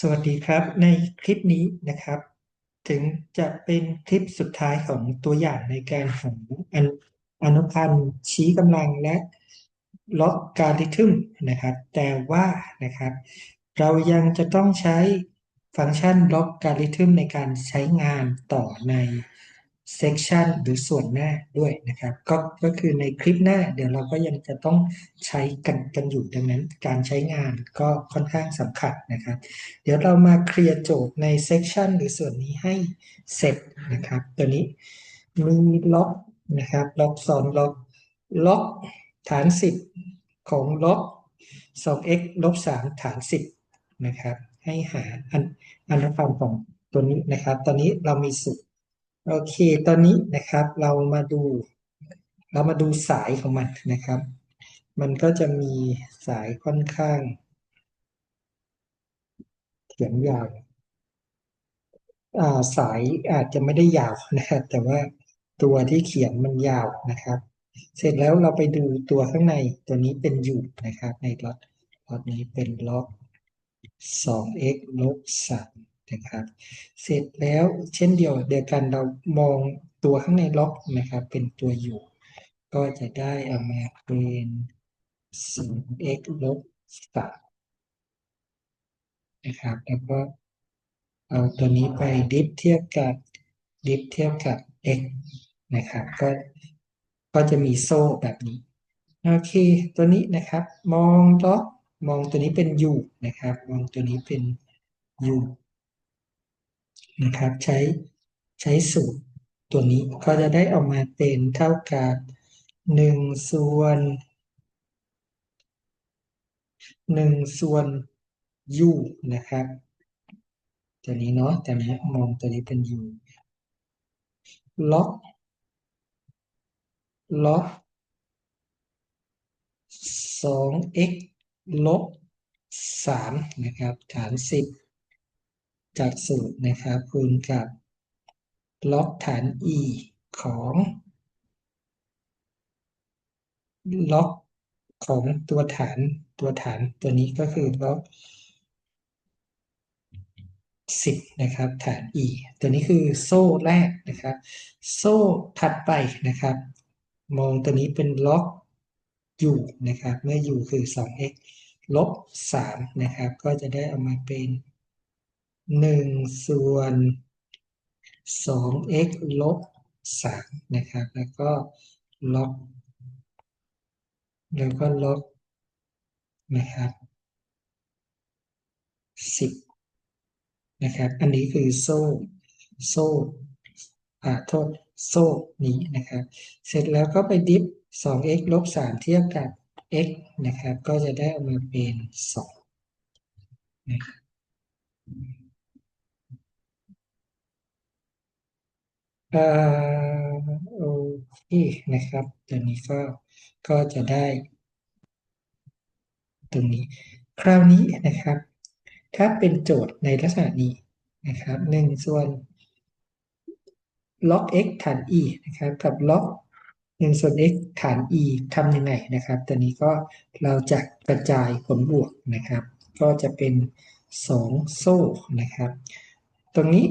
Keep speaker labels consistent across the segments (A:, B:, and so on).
A: สวัสดีครับ ในคลิปนี้นะครับ ถึงจะเป็นคลิปสุดท้ายของตัวอย่างในการหาองอนุพันธ์ชี้กำลังและล็อกการิทึมนะครับ แต่ว่านะครับ เรายังจะต้องใช้ฟังก์ชันล็อกการิทึมในการใช้งานต่อใน section หรือส่วนหน้าด้วยนะครับ ก็ก็คือในคลิปหน้าเดี๋ยวเราก็ยังจะต้องใช้กันกันอยู่ดังนั้น การใช้งานก็ค่อนข้างสำคัญนะครับ เดี๋ยวเรามาเคลียร์โจทย์ใน section หรือส่วนนี้ให้เสร็จนะครับ ตัวนี้มีล็อกนะครับล็อกซ้อนล็อกล็อกฐาน 10 ของล็อก 2x ลบ3ฐาน 10 นะครับ ให้หาอันอันธรรมของตัวนี้นะครับ ตอนนี้เรามีสูตร โอเค ตอนนี้นะครับ เรามาดู เรามาดูสายของมันนะครับ มันก็จะมีสายค่อนข้างเขียนยาวอ่าสายอาจจะไม่ได้ยาวนะครับ แต่ว่าตัวที่เขียนมันยาวนะครับ เสร็จแล้วเราไปดูตัวข้างในตัวนี้เป็นอยู่นะครับ ในล็อตล็อตนี้เป็นล็อก 2x ลบ3 นะครับ เสร็จแล้วเช่นเดียวเดียวกันเรามองตัวข้างในล็อกนะครับ เป็นตัวอยู่ ก็จะได้เอามาเป็น 2x ลบ3นะครับ แล้วก็เอาตัวนี้ไปดิฟเทียบกับดิฟเทียบกับ x นะครับ ก็ก็จะมีโซ่แบบนี้ โอเค ตัวนี้นะครับ มองล็อกมองตัวนี้เป็น u นะครับ มองตัวนี้เป็น u นะครับ ใช้ใช้สูตรตัวนี้ก็จะได้ออกมาเป็นเท่ากับ1ส่วน1ส่วน u นะครับ ตัวนี้เนาะแต่นี้มองตัวนี้เป็น u ล็อกล็อก 2x ลบ3นะครับ ฐาน10 จากสูตรนะครับคูณกับล็อกฐาน e ของล็อกของตัวฐานตัวฐานตัวนี้ก็คือล็อก10นะครับฐาน e ตัวนี้คือโซ่แรกนะครับ โซ่ถัดไปนะครับ มองตัวนี้เป็นล็อกอยู่นะครับ เมื่ออยู่คือ 2x ลบ3นะครับ ก็จะได้เอามาเป็น 1ส่วน 2x ลบ3นะครับ แล้วก็ล็อกแล้วก็ล็อกนะครับ10นะครับ อันนี้คือโซ่ โซ่อ่าโทษโซ่นี้นะครับ เสร็จแล้วก็ไปดิฟ 2x ลบ3เทียบกับ x นะครับ ก็จะได้ออกมาเป็น2นะครับอ่า โอเคนะครับตัวนี้ก็ก็จะได้ ตรงนี้ คราวนี้นะครับ ถ้าเป็นโจทย์ในลักษณะนี้นะครับ1ส่วน log x ฐาน e นะครับ กับ log 1ส่วน x ฐาน e ทำยังไงนะครับตัวนี้ก็เราจะกระจายผลบวกนะครับ ก็จะเป็น 2 โซ่นะครับ ตรงนี้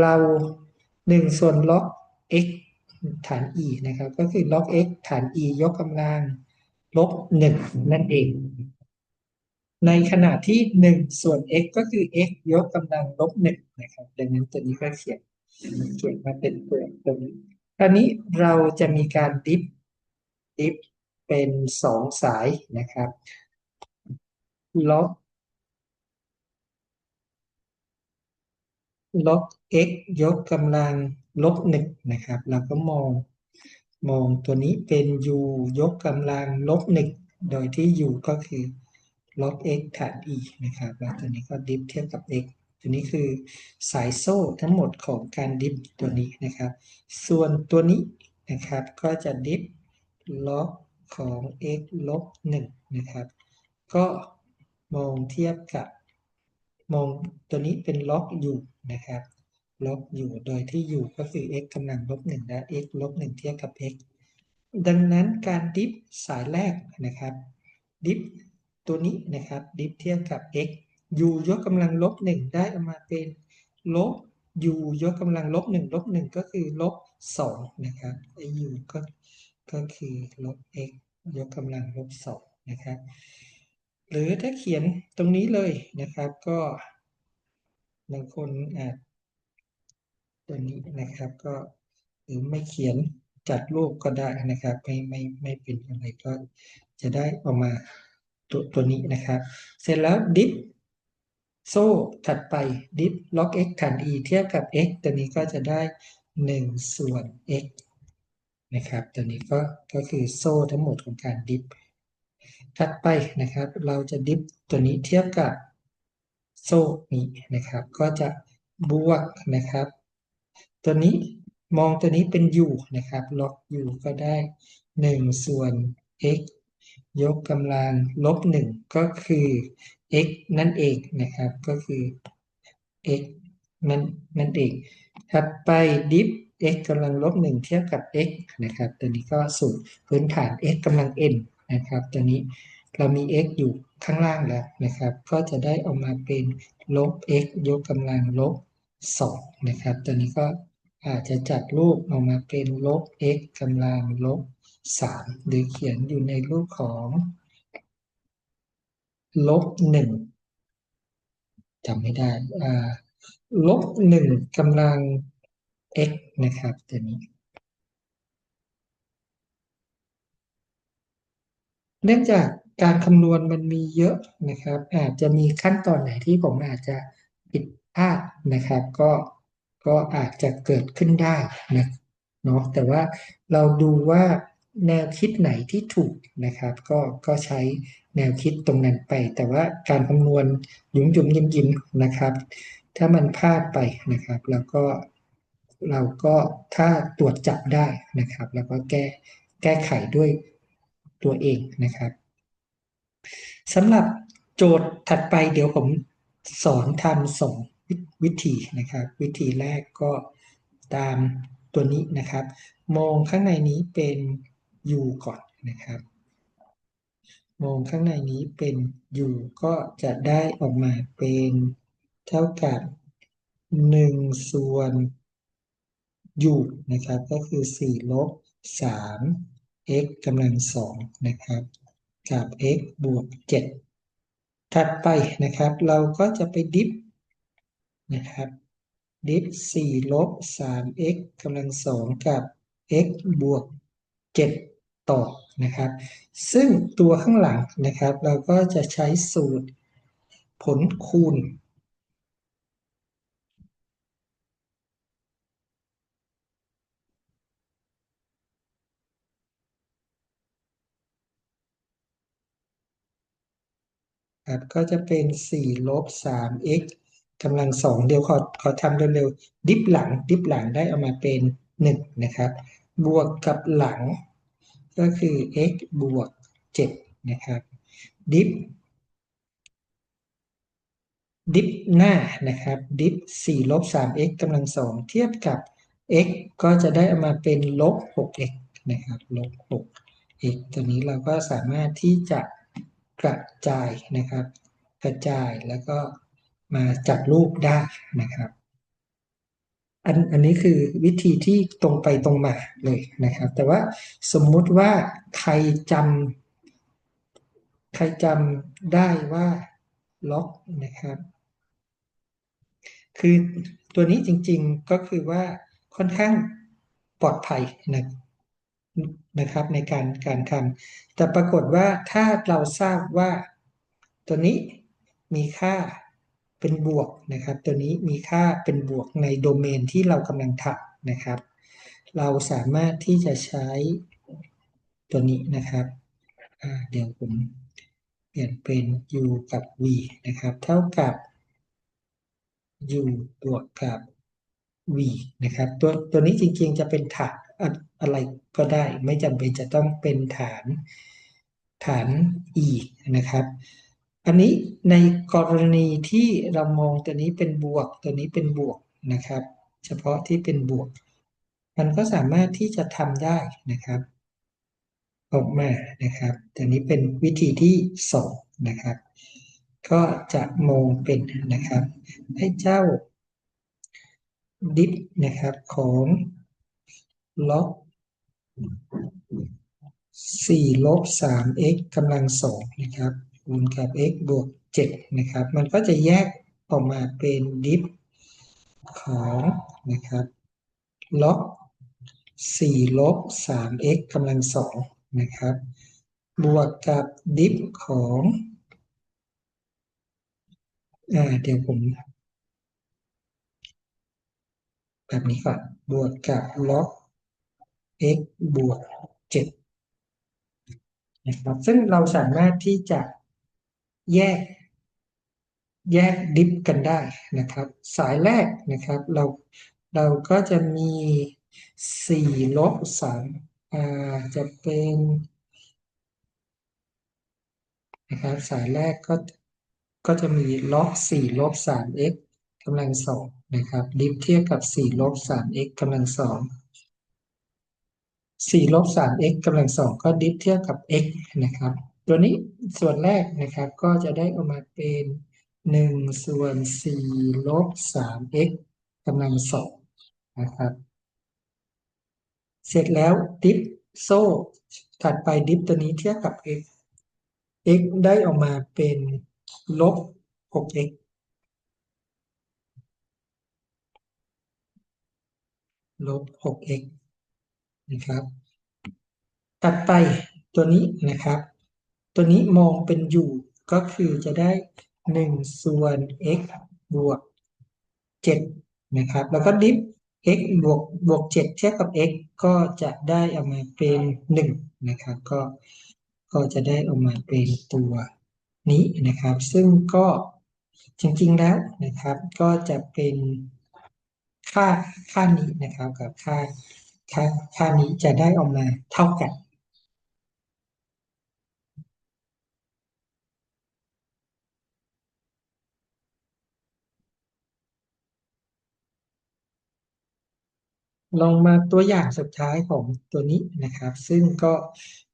A: เรา 1ส่วน log x ฐาน e นะครับ ก็คือ log x ฐาน e ยกกำลังลบ1นั่นเอง ในขณะที่1ส่วน x ก็คือ x ยกกำลังลบ1นะครับ ดังนั้นตัวนี้ก็เขียนเขียนมาเป็นตัวตรงนี้คราวนี้เราจะมีการดิฟดิฟเป็นสองสายนะครับลบลบ x ยกกำลังลบหนึ่งนะครับ เราก็มองมองตัวนี้เป็น u ยกกำลังลบหนึ่งโดยที่ u ก็คือลบ x ฐาน e นะครับ แล้วตัวนี้ก็ดิฟเทียบกับ x ตัวนี้คือสายโซ่ทั้งหมดของการดิฟตัวนี้นะครับ ส่วนตัวนี้นะครับก็จะดิฟล็อกของ x ลบ1นะครับ ก็มองเทียบกับมองตัวนี้เป็นล็อกอยู่นะครับ ล็อยู่ โดยที่อยู่ก็คือ x กำลังลบ1และ x ลบ1เทียบกับ x ดังนั้นการดิฟสายแรกนะครับ ดิฟตัวนี้นะครับ ดิฟเทียบกับ x u ยกกำลังลบหนึ่งได้ออกมาเป็นลบ u ยกกำลังลบหนึ่งลบหนึ่งก็คือลบสองนะครับไอ้ u ก็ก็คือลบ x ยกกำลังลบสองนะครับ หรือถ้าเขียนตรงนี้เลยนะครับก็บางคนอาจ ตัวนี้นะครับก็หรือไม่เขียนจัดรูปก็ได้นะครับ ไม่ไม่ไม่เป็นอะไรก็จะได้ออกมาตัวตัวนี้นะครับ เสร็จแล้วดิฟโซ่ถัดไปดิฟล็อก x ฐาน e เทียบกับ x ตัวนี้ก็จะได้ 1 ส่วน x นะครับ ตัวนี้ก็ก็คือโซ่ทั้งหมดของการดิฟถัดไปนะครับ เราจะดิฟตัวนี้เทียบกับโซ่นี้นะครับ ก็จะบวกนะครับ ตัวนี้มองตัวนี้เป็น u นะครับ ล็อก u ก็ได้1ส่วน x ยกกำลังลบ1ก็คือ x นั่นเองนะครับ ก็คือ x นั่นนั่นเองถัดไปดิฟ x กำลังลบ1เทียบกับ x นะครับ ตัวนี้ก็สูตรพื้นฐาน x กำลัง n นะครับ ตัวนี้เรามี x อยู่ข้างล่างแล้วนะครับ ก็จะได้ออกมาเป็นลบ x ยกกำลังลบ2นะครับ ตัวนี้ก็ อาจจะจัดรูปออกมาเป็นลบ x กำลังลบ 3 หรือเขียนอยู่ในรูปของลบ 1จำไม่ได้ลบ 1กำลัง x นะครับตัวนี้เนื่องจากการคำนวณมันมีเยอะนะครับ อาจจะมีขั้นตอนไหนที่ผมอาจจะผิดพลาดนะครับ ก็ ก็อาจจะเกิดขึ้นได้นะเนาะแต่ว่าเราดูว่าแนวคิดไหนที่ถูกนะครับ ก็ก็ใช้แนวคิดตรงนั้นไป แต่ว่าการคำนวณยุ่มยุ่มยิ้มยิ้มนะครับ ถ้ามันพลาดไปนะครับ แล้วก็เราก็ถ้าตรวจจับได้นะครับ แล้วก็แก้แก้ไขด้วยตัวเองนะครับสำหรับโจทย์ถัดไปเดี๋ยวผมสอนทำสอง วิธีนะครับ วิธีแรกก็ตามตัวนี้นะครับ มองข้างในนี้เป็น u ก่อนนะครับ มองข้างในนี้เป็น u ก็จะได้ออกมาเป็นเท่ากับ1ส่วน u นะครับ ก็คือ4ลบ3 x กำลัง2นะครับ กับ x บวก 7 ถัดไปนะครับ เราก็จะไปดิฟ นะครับดิฟ4ลบ 3x กำลัง2กับ x บวก7ต่อนะครับ ซึ่งตัวข้างหลังนะครับ เราก็จะใช้สูตรผลคูณครับก็จะเป็น4ลบ 3x กำลัง2เดี๋ยวขอขอทำเร็วๆดิฟหลังดิฟหลังได้ออกมาเป็น1นะครับ บวกกับหลัง ก็คือ x บวก7นะครับ ดิฟดิฟหน้านะครับ ดิฟ4ลบ 3x กำลัง2เทียบกับ x ก็จะได้ออกมาเป็นลบ 6x นะครับลบ 6x ตัวนี้เราก็สามารถที่จะกระจายนะครับ กระจายแล้วก็ มาจัดรูปได้นะครับ อันอันนี้คือวิธีที่ตรงไปตรงมาเลยนะครับ แต่ว่าสมมุติว่าใครจำใครจำได้ว่าล็อกนะครับ คือตัวนี้จริงๆก็คือว่าค่อนข้างปลอดภัยนะนะครับในการการทำแต่ปรากฏว่าถ้าเราทราบว่าตัวนี้มีค่า เป็นบวกนะครับ ตัวนี้มีค่าเป็นบวกในโดเมนที่เรากำลังทำนะครับ เราสามารถที่จะใช้ตัวนี้นะครับเดี๋ยวผมเปลี่ยนเป็น u กับ v นะครับ เท่ากับ u บวกกับ v นะครับ ตัวตัวนี้จริงๆจะเป็นฐานอะไรก็ได้ ไม่จำเป็นจะต้องเป็นฐานฐาน e นะครับ อันนี้ในกรณีที่เรามองตัวนี้เป็นบวก ตัวนี้เป็นบวกนะครับ เฉพาะที่เป็นบวก มันก็สามารถที่จะทำได้นะครับ ออกมานะครับแต่นี้เป็นวิธีที่2นะครับ ก็จะมองเป็นนะครับไอ้เจ้าดิฟนะครับของล็อก4ลบ 3x กำลังสองนะครับ คูณกับ x บวก 7 นะครับ มันก็จะแยกออกมาเป็นดิฟของนะครับล็อก4ลบ 3x กำลังสองนะครับ บวกกับดิฟของอ่าเดี๋ยวผม แบบนี้ก่อน บวกกับล็อก x บวก 7 นะครับ ซึ่งเราสามารถที่จะ แยก แยกดิฟกันได้นะครับ สายแรกนะครับ เราเราก็จะมี4ลบ3อ่าจะเป็นนะครับสายแรกก็ก็จะมีล็อก4ลบ 3x กำลังสองนะครับ ดิฟเทียบกับ4ลบ 3x กำลังสอง4ลบ 3x กำลังสองก็ดิฟเทียบกับ x นะครับ ตัวนี้ส่วนแรกนะครับก็จะได้ออกมาเป็น1ส่วน4ลบ 3x กำลังสองนะครับ เสร็จแล้วดิฟโซ่ถัดไปดิฟตัวนี้เทียบกับ x x ได้ออกมาเป็นลบ 6x ลบ 6x นะครับตัดไปตัวนี้นะครับ ตัวนี้มองเป็นอยู่ก็คือจะได้ 1 ส่วน x บวก 7 นะครับ แล้วก็ดิฟ x บวกบวก 7 เทียบกับ x ก็จะได้ออกมาเป็น 1 นะครับ ก็ก็จะได้ออกมาเป็นตัวนี้นะครับ ซึ่งก็จริงๆแล้วนะครับ ก็จะเป็นค่าค่านี้นะครับกับค่าค่าค่านี้จะได้ออกมาเท่ากัน ลองมาตัวอย่างสุดท้ายของตัวนี้นะครับ ซึ่งก็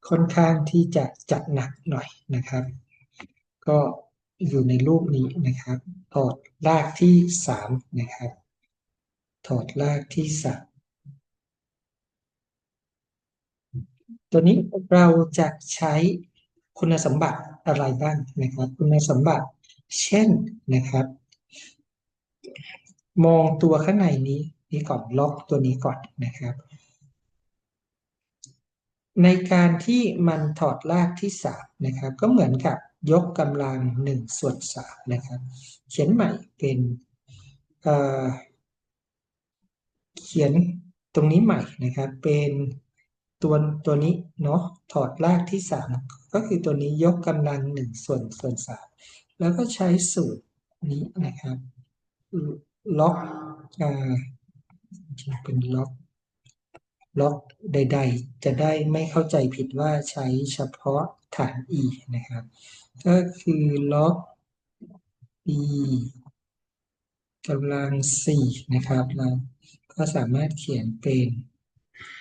A: ค่อนข้างที่จะจัดหนักหน่อยนะครับ ก็อยู่ในรูปนี้นะครับ ถอดรากที่สามนะครับ ถอดรากที่สามตัวนี้เราจะใช้คุณสมบัติอะไรบ้างนะครับ คุณสมบัติเช่นนะครับ มองตัวข้างในนี้ นี้ก่อนล็อกตัวนี้ก่อนนะครับ ในการที่มันถอดรากที่สามนะครับ ก็เหมือนกับยกกำลังหนึ่งส่วนสามนะครับ เขียนใหม่เป็นเเขียนตรงนี้ใหม่นะครับ เป็นตัวตัวนี้เนาะถอดรากที่สามก็คือตัวนี้ยกกำลังหนึ่งส่วนส่วนสามแล้วก็ใช้สูตรนี้นะครับ ล็อกอ เป็นล็อกล็อกใด ๆ จะได้ไม่เข้าใจผิดว่าใช้เฉพาะฐาน e นะครับ ก็คือล็อก e กำลังสี่นะครับเราก็สามารถเขียนเป็น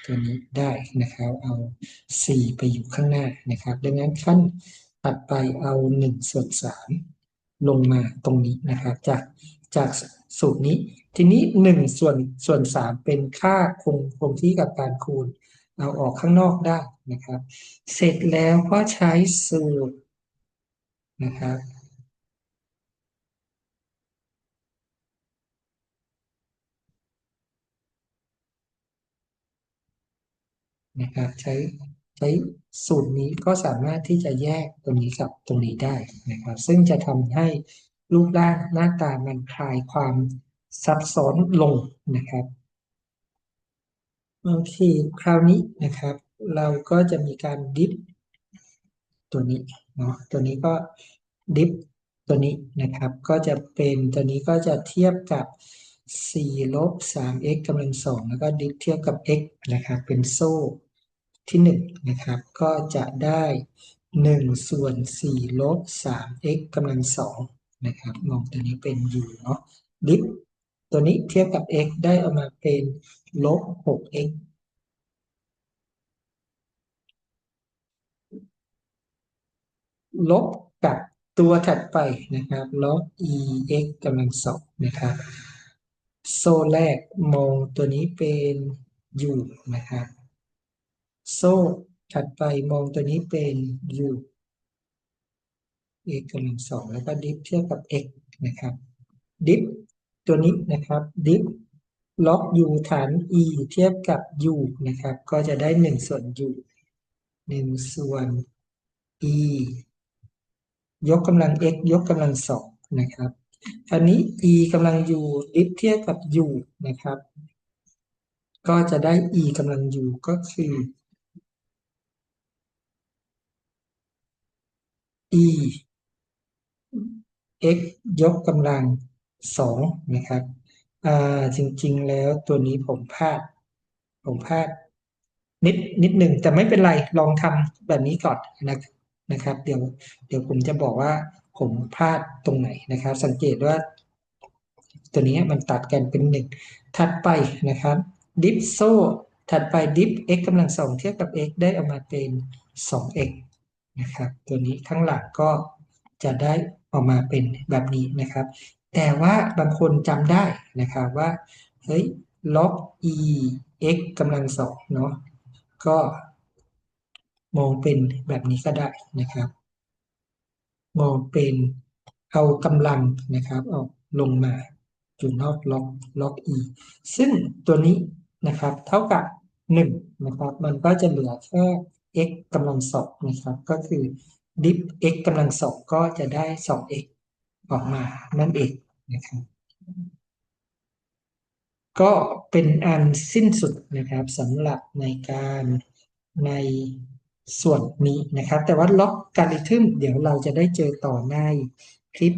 A: ตัวนี้ได้นะครับ เอา 4 ไปอยู่ข้างหน้านะครับ ดังนั้นขั้นถัดไปเอา 1 ส่วน 3 ลงมาตรงนี้นะครับ จากจาก สูตรนี้ ทีนี้1ส่วนส่วน3เป็นค่าคงคงที่กับการคูณเอาออกข้างนอกได้นะครับ เสร็จแล้วก็ใช้สูตรนะครับนะครับใช้ใช้สูตรนี้ก็สามารถที่จะแยกตรงนี้กับตรงนี้ได้นะครับ ซึ่งจะทำให้ รูปร่างหน้าตามันคลายความซับซ้อนลงนะครับโอเคคราวนี้นะครับ เราก็จะมีการดิฟตัวนี้เนาะตัวนี้ก็ดิฟตัวนี้นะครับ ก็จะเป็นตัวนี้ก็จะเทียบกับ4ลบ 3x กำลังสองแล้วก็ดิฟเทียบกับ x นะครับ เป็นโซ่ที่1นะครับ ก็จะได้ 1 ส่วน4ลบ 3x กำลังสอง นะครับมองตัวนี้เป็น u เนาะดิฟตัวนี้เทียบกับ x ได้ออกมาเป็นลบ 6x ลบกับตัวถัดไปนะครับ log e x กำลังสองนะครับ โซ่แรกมองตัวนี้เป็น u นะครับ โซ่ถัดไปมองตัวนี้เป็น u x กำลังสองแล้วก็ดิฟเทียบกับ x นะครับดิฟตัวนี้นะครับดิฟล็อก u ฐาน e เทียบกับ u นะครับ ก็จะได้หนึ่งส่วน u หนึ่งส่วน e ยกกำลัง x ยกกำลังสองนะครับอันนี้ e กำลัง u ดิฟเทียบกับ u นะครับ ก็จะได้ e กำลัง u ก็คือ e x ยกกำลังสองนะครับอ่าจริงๆแล้วตัวนี้ผมพลาด ผมพลาดนิดนิดหนึ่งแต่ไม่เป็นไรลองทำแบบนี้ก่อนนะนะครับ เดี๋ยวเดี๋ยวผมจะบอกว่าผมพลาดตรงไหนนะครับ สังเกตว่า ตัวนี้มันตัดกันเป็นหนึ่งถัดไปนะครับดิฟโซ่ถัดไปดิฟ x กำลังสองเทียบกับ x ได้ออกมาเป็น 2x นะครับ ตัวนี้ข้างหลังก็จะได้ ออกมาเป็นแบบนี้นะครับ แต่ว่าบางคนจำได้นะครับว่าเฮ้ย log e x กำลังสองเนาะก็มองเป็นแบบนี้ก็ได้นะครับ มองเป็นเอากำลังนะครับเอาลงมาอยู่นอกล็อกล็อก e ซึ่งตัวนี้นะครับเท่ากับ1นะครับมันก็จะเหลือแค่ x กำลังสองนะครับ ก็คือ ดิฟ x กำลังสองก็จะได้ 2x ออกมานั่นเองนะครับก็เป็นอันสิ้นสุดนะครับสำหรับในการในส่วนนี้นะครับ แต่ว่าล็อกการิทึมเดี๋ยวเราจะได้เจอต่อในคลิป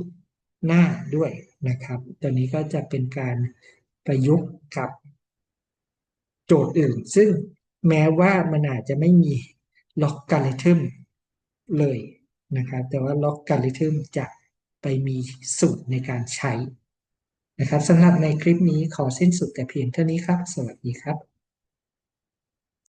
A: หน้าด้วยนะครับ ตัวนี้ก็จะเป็นการประยุกต์กับโจทย์อื่น ซึ่งแม้ว่ามันอาจจะไม่มีล็อกการิทึม เลยนะครับ แต่ว่าล็อกการิทึมจะไปมีสูตรในการใช้นะครับสำหรับในคลิปนี้ขอสิ้นสุดแต่เพียงเท่านี้ครับ สวัสดีครับ